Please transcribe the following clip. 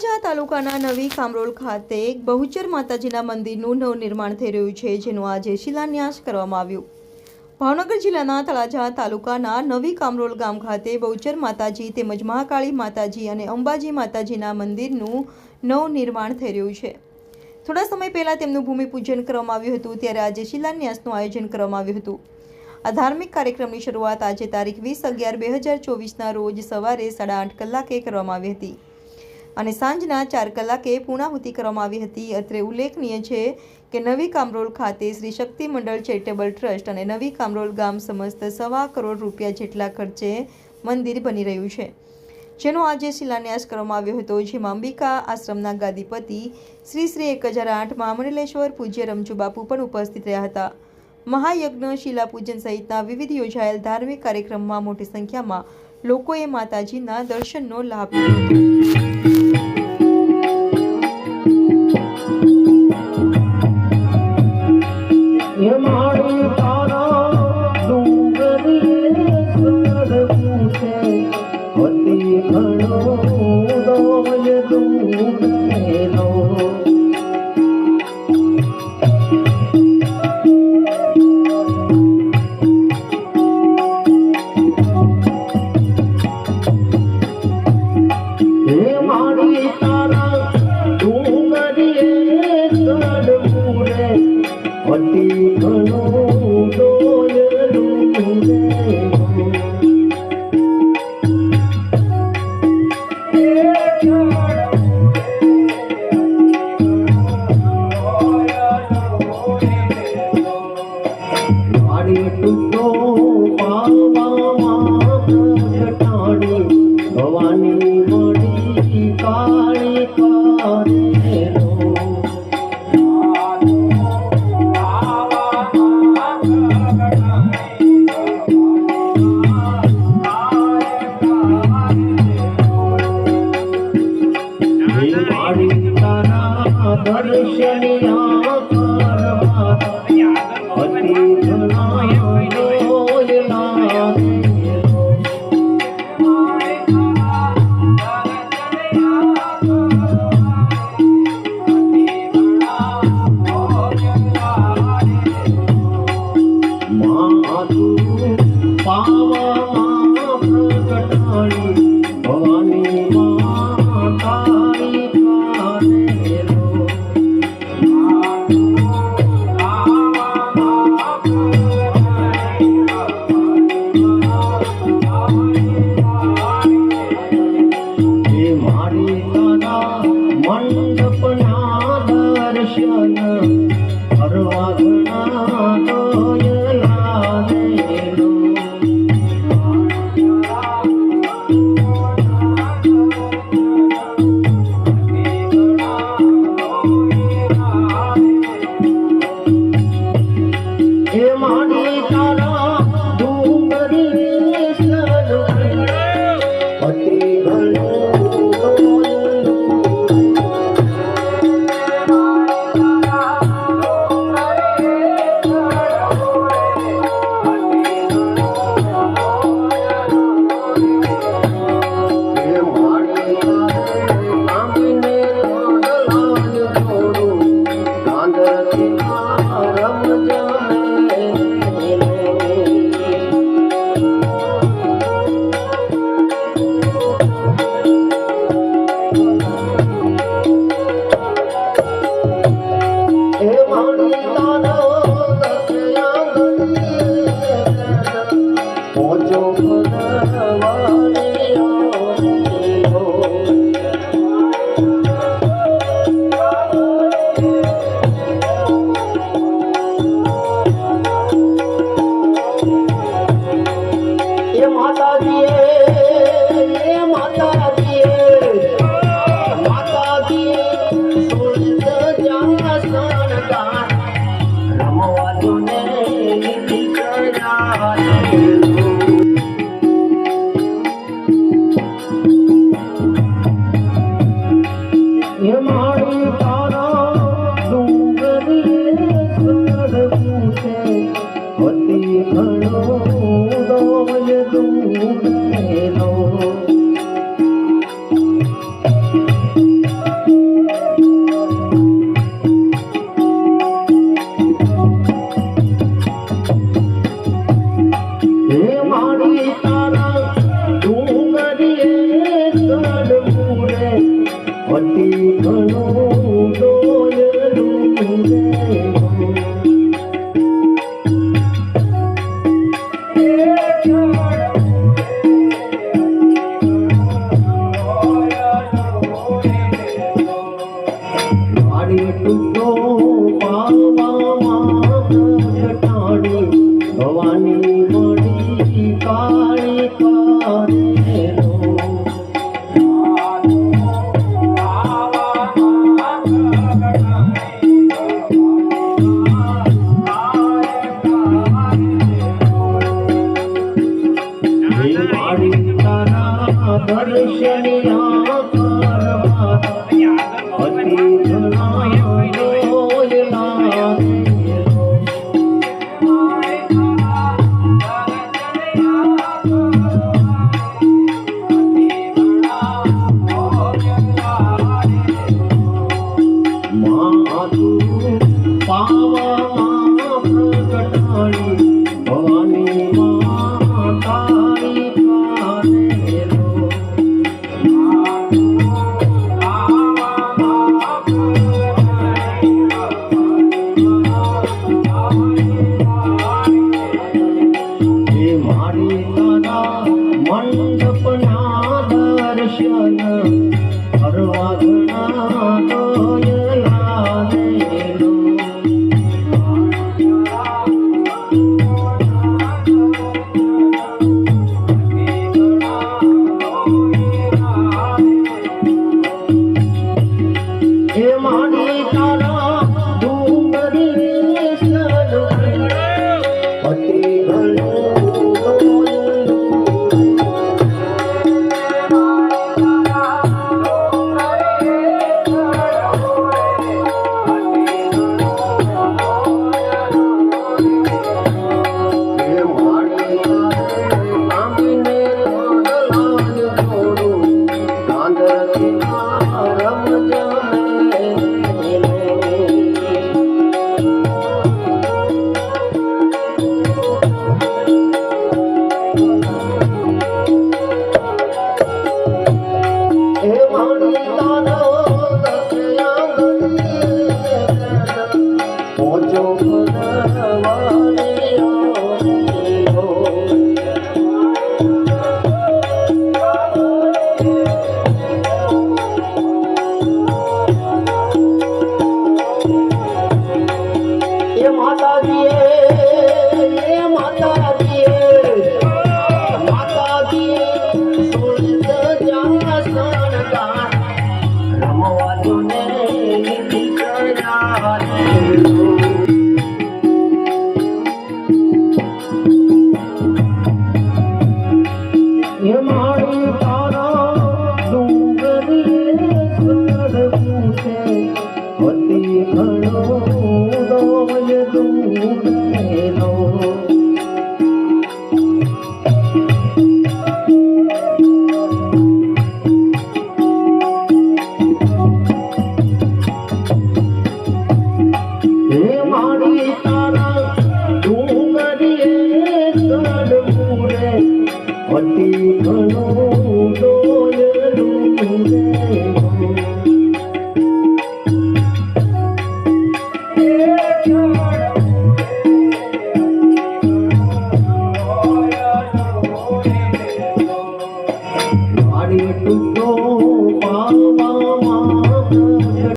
તળાજા તાલુકાના નવી કામરોલ ખાતે બહુચર માતાજીના મંદિરનું નવનિર્માણ થઈ રહ્યું છે, જેનો આજે શિલાન્યાસ કરવામાં આવ્યો. ભાવનગર જિલ્લાના તળાજા તાલુકાના નવી કામરોલ ગામ ખાતે બહુચર માતાજી તેમજ મહાકાળી માતાજી અને અંબાજી માતાજીના મંદિરનું નવનિર્માણ થઈ રહ્યું છે. થોડા સમય પહેલાં તેમનું ભૂમિપૂજન કરવામાં આવ્યું હતું, ત્યારે આજે શિલાન્યાસનું આયોજન કરવામાં આવ્યું હતું. આ ધાર્મિક કાર્યક્રમની શરૂઆત આજે તારીખ વીસ અગિયાર બે હજાર ચોવીસના રોજ સવારે સાડા આઠ કલાકે કરવામાં આવી હતી. અને સાંજના ચાર કલાકે પૂર્ણાહુતિ કરવામાં આવી હતી. અત્રે ઉલ્લેખનીય છે કે નવી કામરોલ ખાતે શ્રી શક્તિ મંડળ ચેરિટેબલ ટ્રસ્ટ અને નવી કામરોલ ગામ સમસ્ત સવા કરોડ રૂપિયા જેટલા ખર્ચે મંદિર બની રહ્યું છે. જેનો આજે શિલાન્યાસ કરવામાં આવ્યો હતો, જેમાં અંબિકા આશ્રમના ગાદીપતિ શ્રી શ્રી એક હજાર આઠમાં મંડલેશ્વર પૂજ્ય રમજુ બાપુ પણ ઉપસ્થિત રહ્યા હતા. મહાયજ્ઞ, શિલાપૂજન સહિતના વિવિધ યોજાયેલ ધાર્મિક કાર્યક્રમમાં મોટી સંખ્યામાં લોકોએ માતાજીના દર્શનનો લાભ લીધો હતો. ಮನುಷ್ಯನ মনে மன்னா மன் Oh.